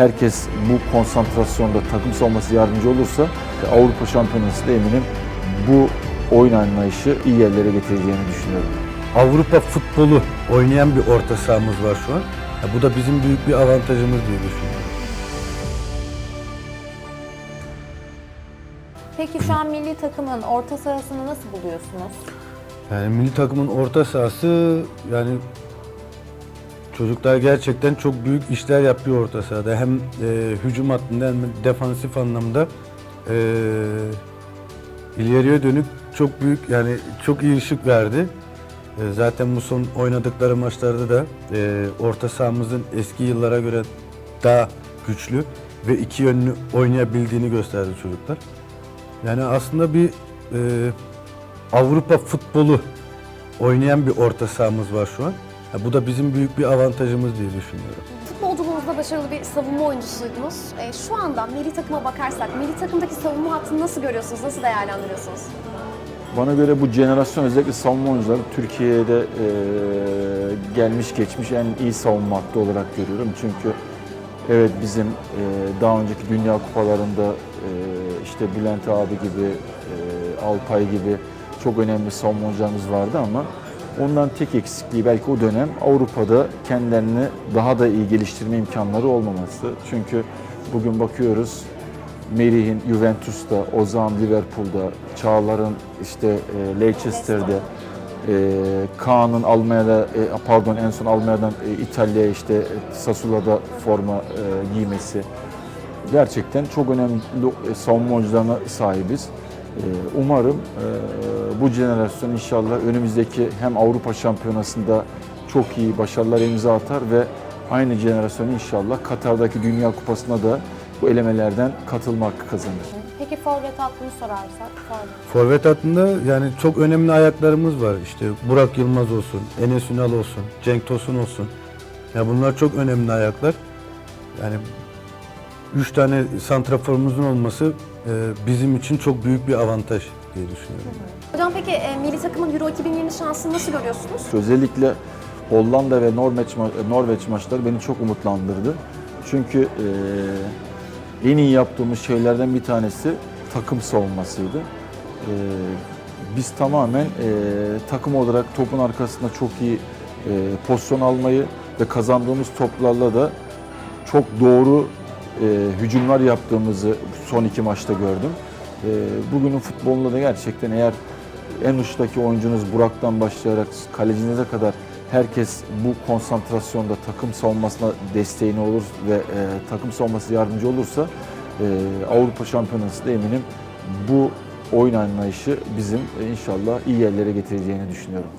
Herkes bu konsantrasyonda takım savunması yardımcı olursa Avrupa Şampiyonası da eminim bu oyun anlayışı iyi yerlere getireceğini düşünüyorum. Avrupa futbolu oynayan bir orta sahamız var şu an. Ya bu da bizim büyük bir avantajımız diye düşünüyorum. Peki şu an milli takımın orta sahasını nasıl buluyorsunuz? Yani milli takımın orta sahası yani çocuklar gerçekten çok büyük işler yapıyor orta sahada. Hem e, hücum hattında hem de defansif anlamda e, ileriye dönük çok büyük yani çok iyi ışık verdi. E, zaten bu son oynadıkları maçlarda da e, orta sahamızın eski yıllara göre daha güçlü ve iki yönlü oynayabildiğini gösterdi çocuklar. Yani aslında bir e, Avrupa futbolu oynayan bir orta sahamız var şu an. Ya bu da bizim büyük bir avantajımız diye düşünüyorum. Futbolculuğunuzda başarılı bir savunma oyuncusuydunuz. E, şu anda milli takıma bakarsak, milli takımdaki savunma hattını nasıl görüyorsunuz, nasıl değerlendiriyorsunuz? Bana göre bu jenerasyon özellikle savunma oyuncuları Türkiye'de e, gelmiş geçmiş en iyi savunma hattı olarak görüyorum. Çünkü evet bizim e, daha önceki Dünya Kupalarında e, işte Bülent abi gibi, e, Alpay gibi çok önemli savunma oyuncularımız vardı ama ondan tek eksikliği belki o dönem Avrupa'da kendilerini daha da iyi geliştirme imkanları olmaması. Çünkü bugün bakıyoruz Merih'in Juventus'ta, Ozan Liverpool'da, Çağlar'ın işte e, Leicester'de, e, Kaan'ın Almanya'da, e, pardon en son Almanya'dan e, İtalya'ya işte e, Sassuolo'da forma e, giymesi. Gerçekten çok önemli e, savunma oyuncularına sahibiz. E, umarım e, bu jenerasyon inşallah önümüzdeki hem Avrupa Şampiyonası'nda çok iyi başarılar imza atar ve aynı jenerasyon inşallah Katar'daki Dünya Kupası'na da bu elemelerden katılmak kazanır. Peki forvet hattını sorarsak? Forvet. Forvet hattında yani çok önemli ayaklarımız var. İşte Burak Yılmaz olsun, Enes Ünal olsun, Cenk Tosun olsun. Ya bunlar çok önemli ayaklar. Yani üç tane santraforumuzun olması e, bizim için çok büyük bir avantaj diye düşünüyorum. Hocam peki e, milli takımın Euro 2020 şansını nasıl görüyorsunuz? Özellikle Hollanda ve Norveç, ma- Norveç maçları beni çok umutlandırdı. Çünkü eee, en iyi yaptığımız şeylerden bir tanesi takım savunmasıydı. Eee, biz tamamen eee, takım olarak topun arkasında çok iyi eee, pozisyon almayı ve kazandığımız toplarla da çok doğru hücumlar yaptığımızı son iki maçta gördüm. Eee, bugünün futbolunda da gerçekten eğer en uçtaki oyuncunuz Burak'tan başlayarak kalecinize kadar herkes bu konsantrasyonda takım savunmasına desteğini olur ve e, takım savunması yardımcı olursa e, Avrupa Şampiyonası da eminim bu oyun anlayışı bizim e, inşallah iyi yerlere getireceğini düşünüyorum.